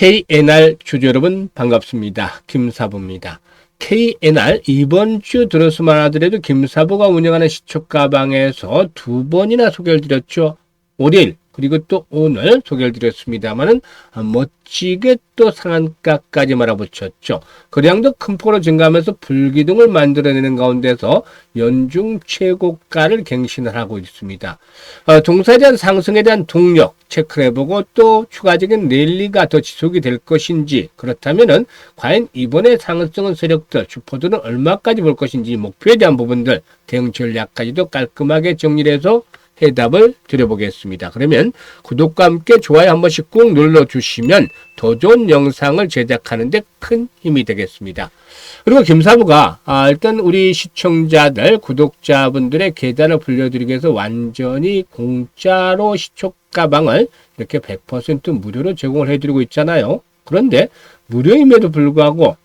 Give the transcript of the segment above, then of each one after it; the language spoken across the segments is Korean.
KNR 주주 여러분 반갑습니다. 김사부입니다. KNR 이번 주 들어서만 하더라도 김사부가 운영하는 시초가방에서 두 번이나 소개를 드렸죠. 월요일 그리고 또 오늘 소개를 드렸습니다만은 멋지게 또 상한가까지 말아붙였죠. 거래량도 큰 폭으로 증가하면서 불기둥을 만들어내는 가운데서 연중 최고가를 갱신을 하고 있습니다. 어, 동사에 대한 상승에 대한 동력 체크를 해보고 또 추가적인 랠리가 더 지속이 될 것인지 그렇다면은 과연 이번에 상승은 세력들 슈퍼들은 얼마까지 볼 것인지 목표에 대한 부분들 대응 전략까지도 깔끔하게 정리를 해서 해답을 드려보겠습니다. 그러면 구독과 함께 좋아요 한 번씩 꾹 눌러주시면 더 좋은 영상을 제작하는데 큰 힘이 되겠습니다. 그리고 김사부가 아, 일단 우리 시청자들 구독자분들의 계좌를 불려드리기 위해서 완전히 공짜로 시초 가방을 이렇게 100% 무료로 제공을 해드리고 있잖아요. 그런데 무료임에도 불구하고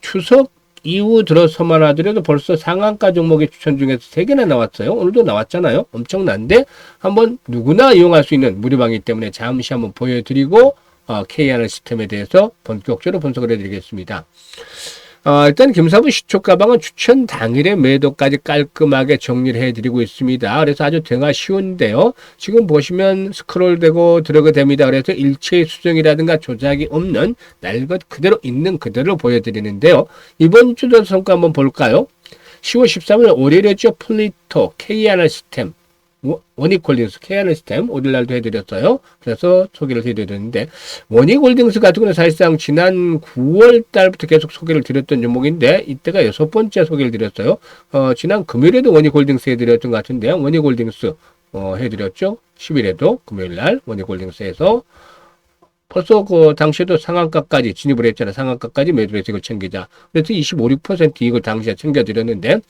추석 이후 들어서만 하더라도 벌써 상한가 종목의 추천 중에서 3개나 나왔어요. 오늘도 나왔잖아요. 엄청난데 한번 누구나 이용할 수 있는 무료방이기 때문에 잠시 한번 보여드리고 어, KR 시스템에 대해서 본격적으로 분석을 해드리겠습니다. 어, 일단 김사부 시초 가방은 추천 당일에 매도까지 깔끔하게 정리를 해드리고 있습니다. 그래서 아주 대가 쉬운데요. 지금 보시면 스크롤되고 들어가 됩니다. 그래서 일체의 수정이라든가 조작이 없는 날것 그대로 있는 그대로 보여드리는데요. 이번 주도 성과 한번 볼까요? 10월 13일 월요일이었죠. 플리토 KR 시스템 원익홀딩스 시스템 오늘날도 해드렸어요. 그래서 소개를 해드렸는데 원익홀딩스 같은 경우는 사실상 지난 9월 달부터 계속 소개를 드렸던 종목인데 이때가 여섯 번째 소개를 드렸어요. 어, 지난 금요일에도 원익홀딩스 해드렸던 것 같은데 원익홀딩스 어, 해드렸죠. 10일에도 금요일날 원익홀딩스에서 벌써 그 당시에도 상한가까지 진입을 했잖아요. 상한가까지 매도해서 이걸 챙기자. 그래서 25, 6% 이걸 당시에 챙겨드렸는데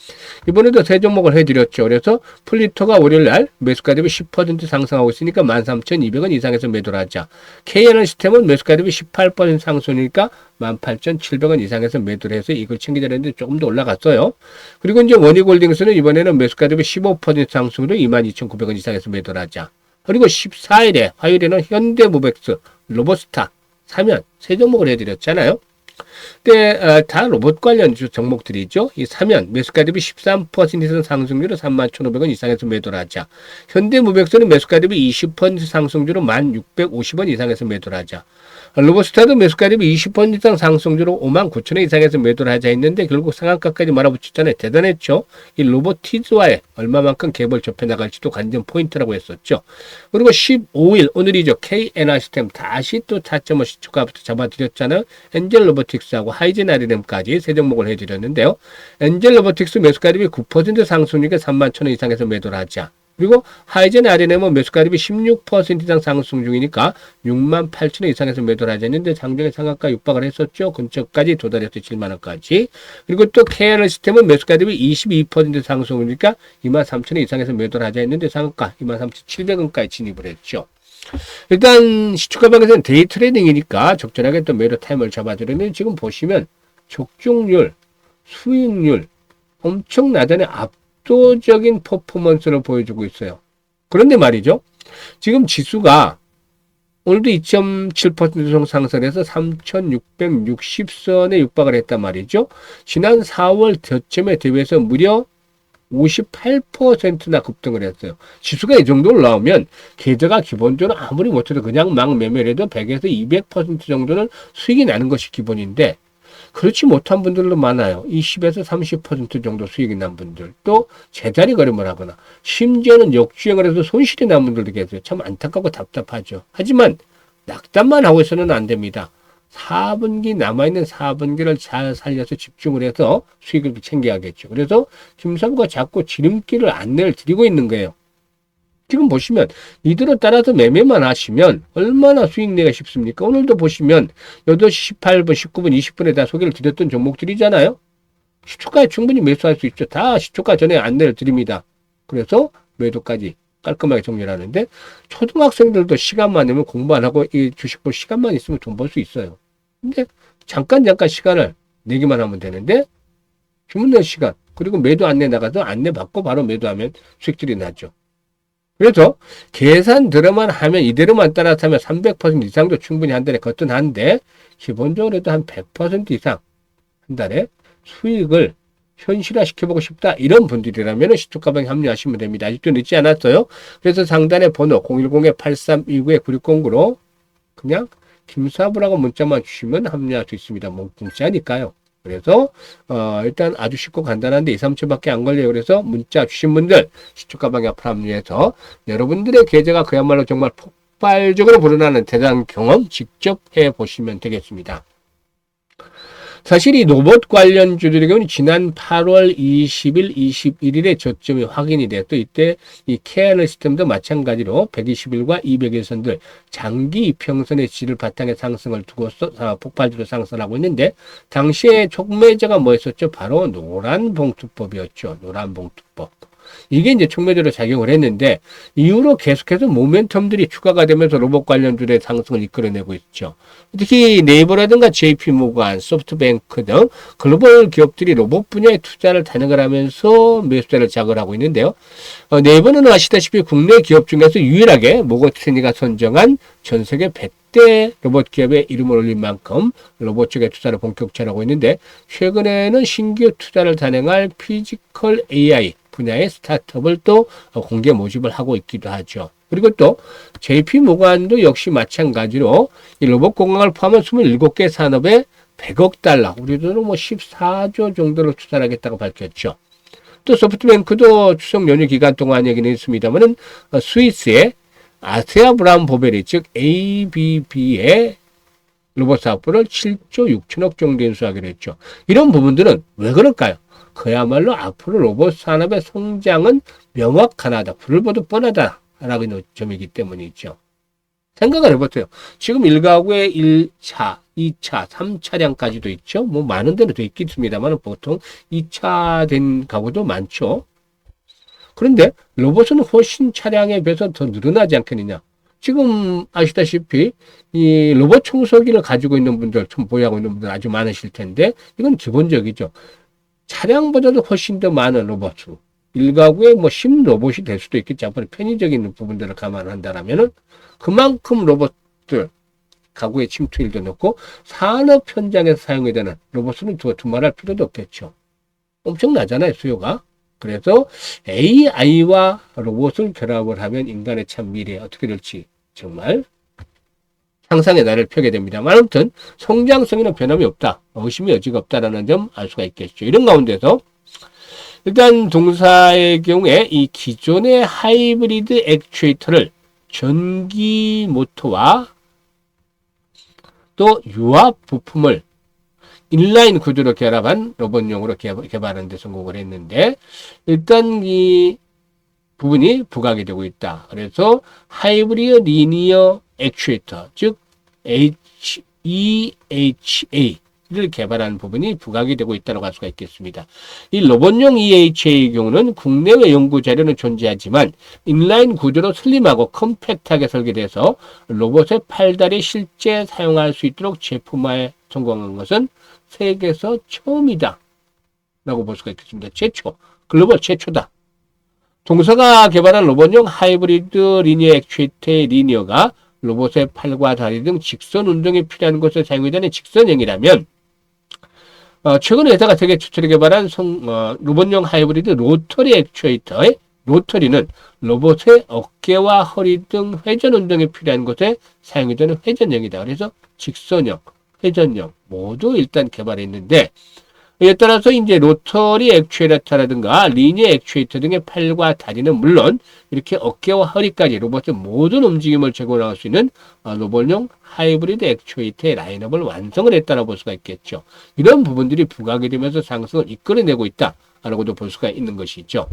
이번에도 세 종목을 해드렸죠. 그래서 플리터가 월요일날 매수가 대비 10% 상승하고 있으니까 13,200원 이상에서 매도를 하자. KN 시스템은 매수가 대비 18% 상승이니까 18,700원 이상에서 매도를 해서 이걸 챙기자 했는데 조금 더 올라갔어요. 그리고 이제 원익홀딩스는 이번에는 매수가 대비 15% 상승으로 22,900원 이상에서 매도를 하자. 그리고 14일에 화요일에는 현대모백스 로버스타 사면 세 종목을 해드렸잖아요. 근데 어, 다 로봇 관련 종목들이죠. 이 사면 매수가 대비 13% 이상 상승률로 31,500원 이상에서 매도를 하자. 현대무백소는 매수가 대비 20% 상승률로 1,650원 이상에서 매도를 하자. 로버스타도 매수가 대비 20% 이상 상승주로 5만 9천 원 이상에서 매도를 하자 했는데 결국 상한가까지 말아붙였잖아요. 대단했죠. 이 로보티즈와의 얼마만큼 갭을 좁혀 나갈지도 관전 포인트라고 했었죠. 그리고 15일 오늘이죠. KNR 시스템 다시 또 타점을 시초가부터 잡아드렸잖아요. 엔젤 로보틱스하고 하이젠 아리램까지 세 종목을 해드렸는데요. 엔젤 로보틱스 매수가 대비 9% 상승률에 3만 1천 원 이상에서 매도를 하자. 그리고 하이젠 아리네모 매수가 대비 16% 이상 상승 중이니까 6만 8천 원 이상에서 매도를 하자 했는데 장중에 상한가 육박을 했었죠. 근처까지 도달했죠. 7만 원까지. 그리고 또 KR 시스템은 매수가 대비 22% 상승이니까 2만 3천 원 이상에서 매도를 하자 했는데 상한가 2만 3,700원까지 진입을 했죠. 일단 시초가방에서는 데이 트레이딩이니까 적절하게 또 매도 타임을 잡아주려면 지금 보시면 적중률, 수익률 엄청 나다는 앞 압도적인 퍼포먼스를 보여주고 있어요. 그런데 말이죠. 지금 지수가 오늘도 2.7% 상승해서 3,660선에 육박을 했단 말이죠. 지난 4월 저점에 대비해서 무려 58%나 급등을 했어요. 지수가 이 정도 올라오면 계좌가 기본적으로 아무리 못해도 그냥 막 매매를 해도 100에서 200% 정도는 수익이 나는 것이 기본인데 그렇지 못한 분들도 많아요. 20에서 30% 정도 수익이 난 분들, 또 제자리 걸음을 하거나, 심지어는 역주행을 해서 손실이 난 분들도 계세요. 참 안타깝고 답답하죠. 하지만 낙담만 하고 있어는 안 됩니다. 4분기 남아있는 4분기를 잘 살려서 집중을 해서 수익을 챙겨야겠죠. 그래서 김사부가 자꾸 지름길을 안내를 드리고 있는 거예요. 지금 보시면 이들을 따라서 매매만 하시면 얼마나 수익 내가 쉽습니까? 오늘도 보시면 8시 18분, 19분, 20분에 다 소개를 드렸던 종목들이잖아요. 시초가에 충분히 매수할 수 있죠. 다 시초가 전에 안내를 드립니다. 그래서 매도까지 깔끔하게 정리를 하는데 초등학생들도 시간만 내면 공부 안 하고 이 주식 볼 시간만 있으면 돈 벌 수 있어요. 근데 잠깐 잠깐 시간을 내기만 하면 되는데 주문 낼 시간 그리고 매도 안내 나가서 안내 받고 바로 매도하면 수익들이 나죠. 그래서 계산 들어만 하면 이대로만 따라서 하면 300% 이상도 충분히 한 달에 거뜬한데 기본적으로 한100% 이상 한 달에 수익을 현실화 시켜보고 싶다 이런 분들이라면 시초가방에 합류하시면 됩니다. 아직도 늦지 않았어요. 그래서 상단에 번호 010-8329-9609로 그냥 김사부라고 문자만 주시면 합류할 수 있습니다. 뭐 문자니까요. 그래서 어, 일단 아주 쉽고 간단한데 2, 3초밖에 안 걸려요. 그래서 문자 주신 분들 앞으로 합류해서 여러분들의 계좌가 그야말로 정말 폭발적으로 불어나는 대단한 경험 직접 해보시면 되겠습니다. 사실 이 로봇 관련주들의 경우는 지난 8월 20일, 21일에 저점이 확인이 돼또 이때 이 케어널 시스템도 마찬가지로 120일과 200일 선들 장기 이평선의 질을 바탕에 상승을 두고서 폭발주로 상승하고 있는데 당시에 촉매제가 뭐였었죠? 바로 노란 봉투법이었죠. 노란 봉투법. 이게 이제 촉매제로 작용을 했는데 이후로 계속해서 모멘텀들이 추가가 되면서 로봇 관련주의 상승을 이끌어내고 있죠. 특히 네이버라든가 JP모간, 소프트뱅크 등 글로벌 기업들이 로봇 분야에 투자를 단행을 하면서 매수세를 자극하고 있는데요. 어, 네이버는 아시다시피 국내 기업 중에서 유일하게 모건스탠리가 선정한 전 세계 100대 로봇 기업의 이름을 올린 만큼 로봇 쪽에 투자를 본격화하고 있는데 최근에는 신규 투자를 단행할 피지컬 AI 분야의 스타트업을 또 공개 모집을 하고 있기도 하죠. 그리고 또 JP 모간도 역시 마찬가지로 이 로봇 공항을 포함한 27개 산업에 100억 달러, 우리들은 뭐 14조 정도로 투자를 하겠다고 밝혔죠. 또 소프트뱅크도 추석 연휴 기간 동안 얘기는 있습니다만은 어, 스위스의 아세아 브라운 보베리 즉 ABB의 로봇 사업부를 7조 6천억 정도 인수하기로 했죠. 이런 부분들은 왜 그럴까요? 그야말로 앞으로 로봇 산업의 성장은 명확하다. 불을 보도 뻔하다. 라고 있는 점이기 때문이죠. 생각을 해보세요. 지금 일가구에 1차, 2차, 3차량까지도 있죠. 뭐 많은 데로 돼 있겠습니다만 보통 2차 된 가구도 많죠. 그런데 로봇은 훨씬 차량에 비해서 더 늘어나지 않겠느냐. 지금 아시다시피 이 로봇 청소기를 가지고 있는 분들, 좀 보유하고 있는 분들 아주 많으실 텐데 이건 기본적이죠. 차량보다도 훨씬 더 많은 로봇. 일가구에 뭐 10 로봇이 될 수도 있겠지. 앞으로 편의적인 부분들을 감안한다라면은 그만큼 로봇들 가구의 침투일도 높고 산업 현장에서 사용이 되는 로봇은 두, 두말할 필요도 없겠죠. 엄청나잖아요, 수요가. 그래서 AI와 로봇을 결합을 하면 인간의 참 미래 어떻게 될지 정말 상상의 날을 펴게 됩니다. 아무튼 성장성에는 변함이 없다. 의심의 여지가 없다라는 점 알 수가 있겠죠. 이런 가운데서 일단 동사의 경우에 이 기존의 하이브리드 액추에이터를 전기 모터와 또 유압 부품을 인라인 구조로 결합한 로봇용으로 개발하는 데 성공을 했는데 일단 이 부분이 부각이 되고 있다. 그래서 하이브리드 리니어 액추에이터, 즉 EHA를 개발한 부분이 부각이 되고 있다고 할 수가 있겠습니다. 이 로봇용 EHA의 경우는 국내외 연구 자료는 존재하지만 인라인 구조로 슬림하고 컴팩트하게 설계돼서 로봇의 팔다리 실제 사용할 수 있도록 제품화에 성공한 것은 세계에서 처음이다. 라고 볼 수가 있겠습니다. 최초. 글로벌 최초다. 동사가 개발한 로봇용 하이브리드 리니어 액추에이터의 리니어가 로봇의 팔과 다리 등 직선 운동에 필요한 곳에 사용이 되는 직선형이라면 어, 최근 회사가 세계 최초로 개발한 성, 어, 로봇용 하이브리드 로터리 액추에이터의 로터리는 로봇의 어깨와 허리 등 회전 운동에 필요한 곳에 사용이 되는 회전형이다. 그래서 직선형, 회전형 모두 일단 개발했는데 이에 따라서 이제 로터리 액추에이터라든가 리니어 액추에이터 등의 팔과 다리는 물론 이렇게 어깨와 허리까지 로봇의 모든 움직임을 제공할 수 있는 어, 로봇용 하이브리드 액추에이터의 라인업을 완성을 했다고 볼 수가 있겠죠. 이런 부분들이 부각이 되면서 상승을 이끌어내고 있다라고도 볼 수가 있는 것이죠.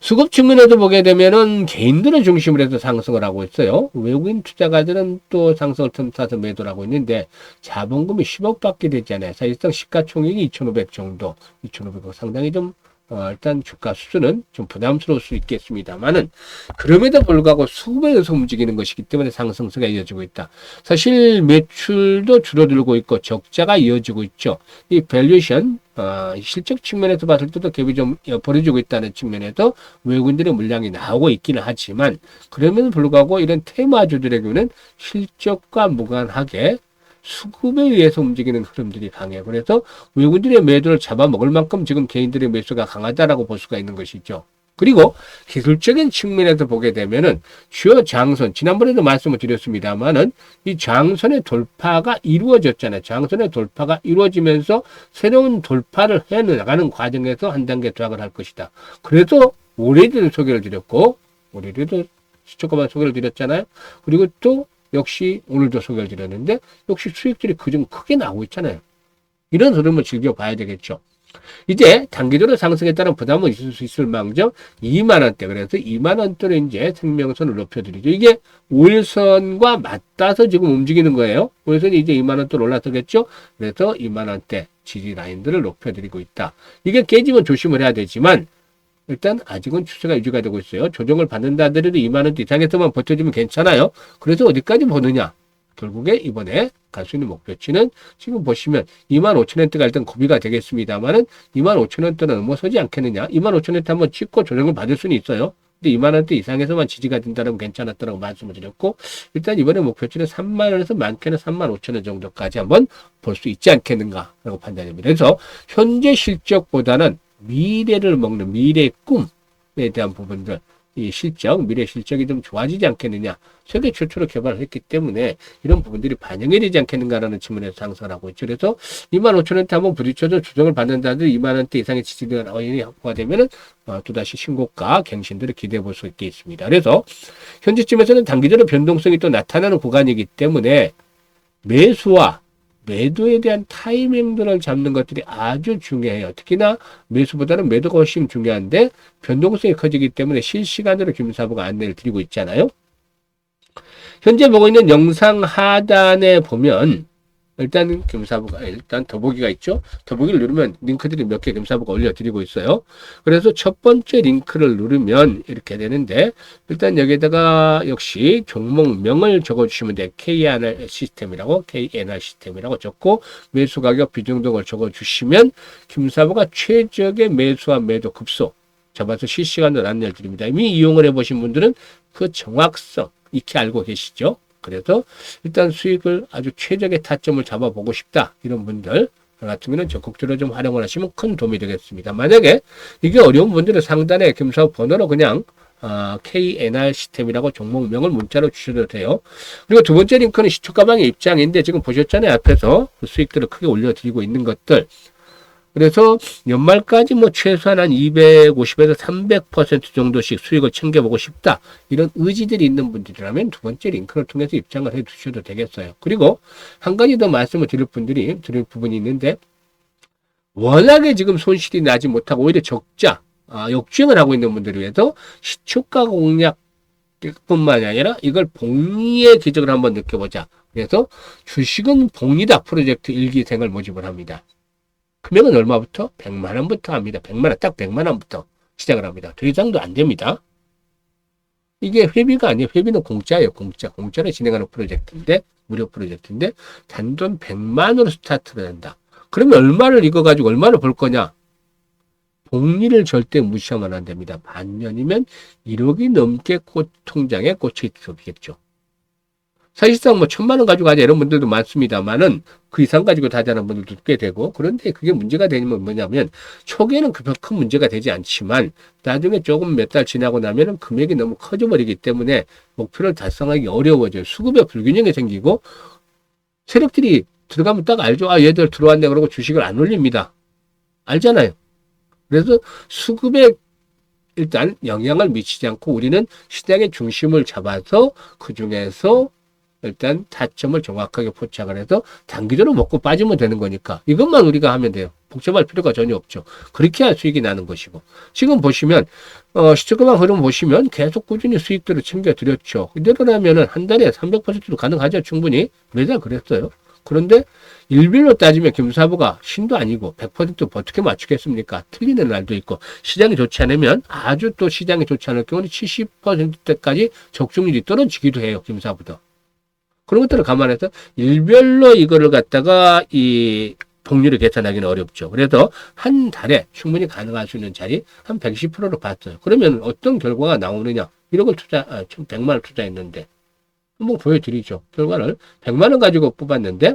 수급 측면에도 보게 되면은 개인들을 중심으로 해서 상승을 하고 있어요. 외국인 투자가들은 또 상승을 틈타서 매도를 하고 있는데 자본금이 10억 밖에 되잖아요. 사실상 시가총액이 2,500 정도, 2,500억 상당히 좀 어, 일단 주가 수준은 좀 부담스러울 수 있겠습니다만은 그럼에도 불구하고 수급에 의해서 움직이는 것이기 때문에 상승세가 이어지고 있다. 사실 매출도 줄어들고 있고 적자가 이어지고 있죠. 이 밸류션 어, 실적 측면에서 봤을 때도 갭이 좀 벌어지고 있다는 측면에서 외국인들의 물량이 나오고 있기는 하지만 그러면 불구하고 이런 테마주들의 경우는 실적과 무관하게 수급에 의해서 움직이는 흐름들이 강해요. 그래서 외국인들의 매도를 잡아먹을 만큼 지금 개인들의 매수가 강하다라고 볼 수가 있는 것이죠. 그리고 기술적인 측면에서 보게 되면은 주요 장선, 지난번에도 말씀을 드렸습니다만은 이 장선의 돌파가 이루어졌잖아요. 장선의 돌파가 이루어지면서 새로운 돌파를 해 나가는 과정에서 한 단계 도약을 할 것이다. 그래서 올해도 소개를 드렸고, 올해도 시초가만 소개를 드렸잖아요. 그리고 또 역시 오늘도 소개를 드렸는데, 역시 수익들이 그중 크게 나오고 있잖아요. 이런 흐름을 즐겨봐야 되겠죠. 이제 단기적으로 상승에 따른 부담은 있을 수 있을 망정 2만 원대 그래서 2만 원대로 이제 생명선을 높여드리죠. 이게 5일선과 맞닿아서 지금 움직이는 거예요. 5일선이 이제 2만 원대로 올라서겠죠. 그래서 2만 원대 지지 라인들을 높여드리고 있다. 이게 깨지면 조심을 해야 되지만 일단 아직은 추세가 유지가 되고 있어요. 조정을 받는다 하더라도 2만 원대 이상에서만 버텨주면 괜찮아요. 그래서 어디까지 보느냐? 결국에 이번에 갈 수 있는 목표치는 지금 보시면 2만 5천 원대가 일단 고비가 되겠습니다만은 2만 5천 원대는 넘어서지 않겠느냐. 2만 5천 원대 한번 찍고 조정을 받을 수는 있어요. 근데 2만 원대 이상에서만 지지가 된다면 괜찮았다고 말씀을 드렸고 일단 이번에 목표치는 3만 원에서 많게는 3만 5천 원 정도까지 한번 볼 수 있지 않겠는가라고 판단됩니다. 그래서 현재 실적보다는 미래를 먹는 미래의 꿈에 대한 부분들 이 실적, 미래 실적이 좀 좋아지지 않겠느냐. 세계 최초로 개발을 했기 때문에 이런 부분들이 반영이 되지 않겠는가라는 측면에서 상승을 하고 있죠. 그래서 2만 5천 원대 한번 부딪혀서 조정을 받는다든지 2만 원대 이상의 지지가 어인이 확보가 되면은 어, 또다시 신고가 갱신들을 기대해 볼 수 있겠습니다. 그래서 현재쯤에서는 단기적으로 변동성이 또 나타나는 구간이기 때문에 매수와 매도에 대한 타이밍들을 잡는 것들이 아주 중요해요. 특히나 매수보다는 매도가 훨씬 중요한데 변동성이 커지기 때문에 실시간으로 김사부가 안내를 드리고 있잖아요. 현재 보고 있는 영상 하단에 보면 일단 김사부가 일단 더보기가 있죠. 더보기를 누르면 링크들이 몇개 김사부가 올려드리고 있어요. 그래서 첫 번째 링크를 누르면 이렇게 되는데 일단 여기다가 역시 종목명을 적어주시면 돼. KNR 시스템이라고 KNR 시스템이라고 적고 매수 가격 비중 등을 적어주시면 김사부가 최적의 매수와 매도 급소 잡아서 실시간으로 안내를 드립니다. 이미 이용을 해보신 분들은 그 정확성 익히 알고 계시죠. 그래서 일단 수익을 아주 최적의 타점을 잡아보고 싶다. 이런 분들 같은 경우는 적극적으로 좀 활용을 하시면 큰 도움이 되겠습니다. 만약에 이게 어려운 분들은 상단에 금사업 번호로 그냥 어, KNR 시스템이라고 종목명을 문자로 주셔도 돼요. 그리고 두 번째 링크는 시초 가방의 입장인데 지금 보셨잖아요. 앞에서 그 수익들을 크게 올려드리고 있는 것들. 그래서 연말까지 뭐 최소한 한 250에서 300% 정도씩 수익을 챙겨보고 싶다. 이런 의지들이 있는 분들이라면 두 번째 링크를 통해서 입장을 해 두셔도 되겠어요. 그리고 한 가지 더 말씀을 드릴 분들이, 드릴 부분이 있는데, 워낙에 지금 손실이 나지 못하고 오히려 적자, 아, 역주행을 하고 있는 분들을 위해서 시초가 공략 뿐만이 아니라 이걸 복리의 기적을 한번 느껴보자. 그래서 주식은 복리다 프로젝트 일기생을 모집을 합니다. 금액은 얼마부터? 100만 원부터 합니다. 100만 원, 딱 100만 원부터 시작을 합니다. 더 이상도 안 됩니다. 이게 회비가 아니에요. 회비는 공짜예요. 공짜. 공짜로 진행하는 프로젝트인데, 무료 프로젝트인데, 단돈 100만 원으로 스타트를 한다. 그러면 얼마를 이거 가지고 얼마를 벌 거냐? 복리를 절대 무시하면 안 됩니다. 반년이면 1억이 넘게 꽃 통장에 꽂혀 있겠죠. 사실상 뭐 천만 원 가지고 하자 이런 분들도 많습니다만은 그 이상 가지고 다자는 분들도 꽤 되고 그런데 그게 문제가 되면 뭐냐면 초기에는 별 문제가 되지 않지만 나중에 조금 몇 달 지나고 나면은 금액이 너무 커져 버리기 때문에 목표를 달성하기 어려워져요. 수급에 불균형이 생기고 세력들이 들어가면 딱 알죠. 아 얘들 들어왔네 그러고 주식을 안 올립니다. 알잖아요. 그래서 수급에 일단 영향을 미치지 않고 우리는 시장의 중심을 잡아서 그 중에서 일단 타점을 정확하게 포착을 해서 단기적으로 먹고 빠지면 되는 거니까 이것만 우리가 하면 돼요. 복잡할 필요가 전혀 없죠. 그렇게 해야 수익이 나는 것이고 지금 보시면 어, 시초금방 흐름 보시면 계속 꾸준히 수익들을 챙겨드렸죠. 이대로라면 은 한 달에 300%도 가능하죠. 충분히 매달 그랬어요. 그런데 일별로 따지면 김사부가 신도 아니고 100% 어떻게 맞추겠습니까? 틀리는 날도 있고 시장이 좋지 않으면 아주 또 시장이 좋지 않을 경우는 70%대까지 적중률이 떨어지기도 해요. 김사부도. 그런 것들을 감안해서 일별로 이거를 갖다가 이 복리를 계산하기는 어렵죠. 그래서 한 달에 충분히 가능할 수 있는 자리 한 110%로 봤어요. 그러면 어떤 결과가 나오느냐? 1억을 투자, 아, 100만 원 투자했는데 한번 보여드리죠. 결과를 100만 원 가지고 뽑았는데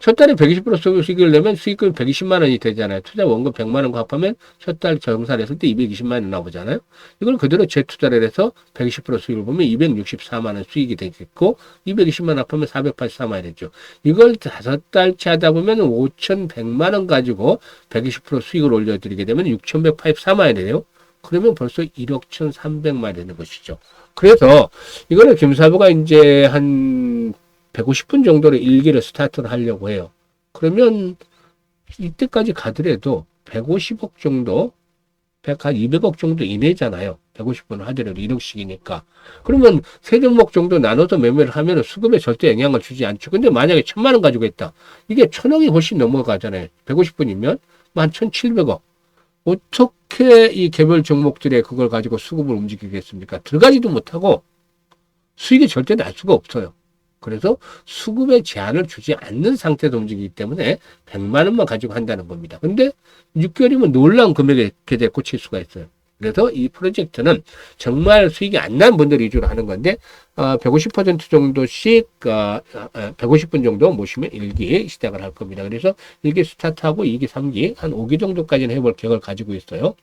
첫 달에 120% 수익을 내면 수익금이 120만 원이 되잖아요. 투자 원금 100만 원과 합하면 첫 달 정산했을 때 220만 원 나오잖아요. 이걸 그대로 재투자를 해서 120% 수익을 보면 264만 원 수익이 되겠고 220만 원 합하면 484만 원 되죠. 이걸 다섯 달치 하다 보면 5,100만 원 가지고 120% 수익을 올려드리게 되면 6,184만 원이 돼요. 그러면 벌써 1억 1,300만 원 되는 것이죠. 그래서 이거는 김사부가 이제 한 150분 정도로 일기를 스타트를 하려고 해요. 그러면 이때까지 가더라도 150억 정도, 100, 한 200억 정도 이내잖아요. 150분 하더라도 1억씩이니까. 그러면 세 종목 정도 나눠서 매매를 하면 수급에 절대 영향을 주지 않죠. 근데 만약에 천만 원 가지고 있다. 이게 천억이 훨씬 넘어가잖아요. 150분이면 만 1,700억. 어떻게 이 개별 종목들의 그걸 가지고 수급을 움직이겠습니까? 들어가지도 못하고 수익이 절대 날 수가 없어요. 그래서 수급에 제한을 주지 않는 상태에서 움직이기 때문에 100만 원만 가지고 한다는 겁니다. 근데 6개월이면 놀라운 금액에 계좌에 꽂힐 수가 있어요. 그래서 이 프로젝트는 정말 수익이 안 난 분들 위주로 하는 건데 어, 150% 정도씩 어, 150분 정도 모시면 1기 시작을 할 겁니다. 그래서 1기 스타트하고 2기, 3기 한 5기 정도까지는 해볼 계획을 가지고 있어요.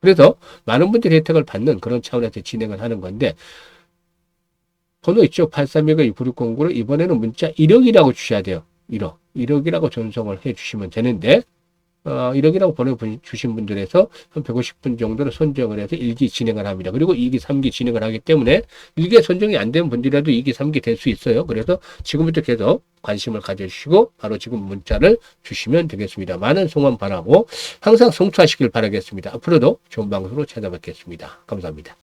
그래서 많은 분들이 혜택을 받는 그런 차원에서 진행을 하는 건데 번호 있죠? 8312-9609를 이번에는 문자 1억이라고 주셔야 돼요. 1억. 1억이라고 전송을 해 주시면 되는데, 어, 1억이라고 보내주신 분들에서 한 150분 정도를 선정을 해서 1기 진행을 합니다. 그리고 2기, 3기 진행을 하기 때문에 1기에 선정이 안 된 분들이라도 2기, 3기 될 수 있어요. 그래서 지금부터 계속 관심을 가져주시고 바로 지금 문자를 주시면 되겠습니다. 많은 송원 바라고 항상 성투하시길 바라겠습니다. 앞으로도 좋은 방송으로 찾아뵙겠습니다. 감사합니다.